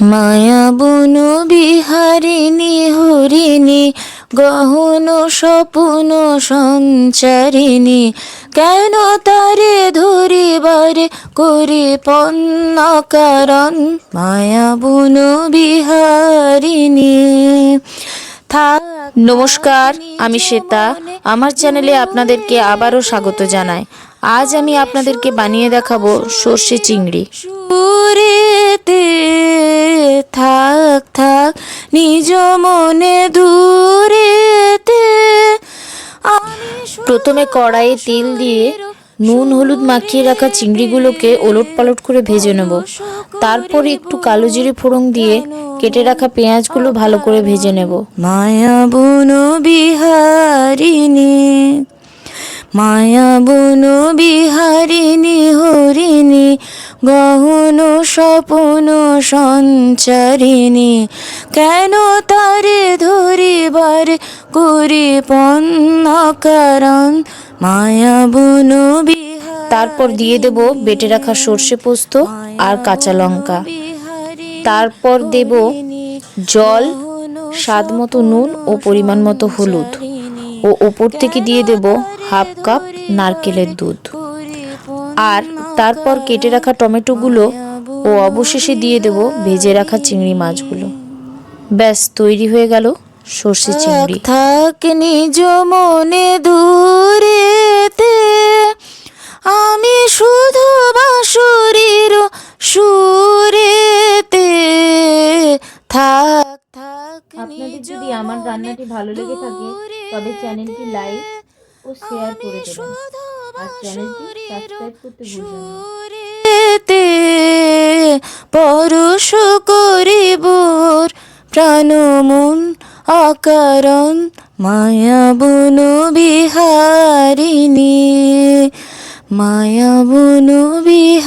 মায়া বনু বিহারিণী হরিণী গহন স্বপ্ন সঞ্চারিণী কেন তারে ধরিবারে করি পন্ন কারণ মায়া বনু বিহারিণী নমস্কার আমি শ্বেতা। আমার চ্যানেলে আপনাদেরকে আবারও স্বাগত জানাই। আজ আমি আপনাদেরকে বানিয়ে দেখাবো সর্ষে চিংড়ি। থাক থাক নিজ মনে দূরেতে প্রথমে কড়াইয়ে তেল দিয়ে নুন হলুদ মাখিয়ে রাখা চিংড়িগুলোকে ওলট পালট করে ভেজে নেব। তারপর একটু কালো জিরে ফোড়ন দিয়ে কেটে রাখা পেঁয়াজগুলো ভালো করে ভেজে নেব। মায়া বুনো বিহারিণী মায়া বুনো বিহারিণী হরিণী গহন স্বপন সঞ্চারিণী কেন তারে ধরিবার করি পন্ন কারণ মায়া বুনো তারপর দিয়ে দেব বেটে রাখা সর্ষে পোস্ত আর কাঁচা লঙ্কা। তারপর দেব জল স্বাদ মতো নুন ও পরিমাণ মতো হলুদ। ও ওপর থেকে দিয়ে দেব হাফ কাপ নারকেলের দুধ। আর তারপর কেটে রাখা টমেটোগুলো ও অবশেষে দিয়ে দেব ভেজে রাখা চিংড়ি মাছগুলো। ব্যাস তৈরি হয়ে গেল সর্ষে চিংড়ি। থাক নিজ মনে দূরেতে আমি শুধু বাঁশুরির সুরেতে। থাক থাক আপনাদের যদি আমার রান্নাটি ভালো লেগে থাকে তবে চ্যানেলটি লাইক ও শেয়ার করে দেবেন। আর চ্যানেলটি সাবস্ক্রাইব করতে ভুলবেন সুরেতে পরশ করিবর প্রাণমন অকারণ মায়া বনু বিহারিণী মায়া বনু বিহার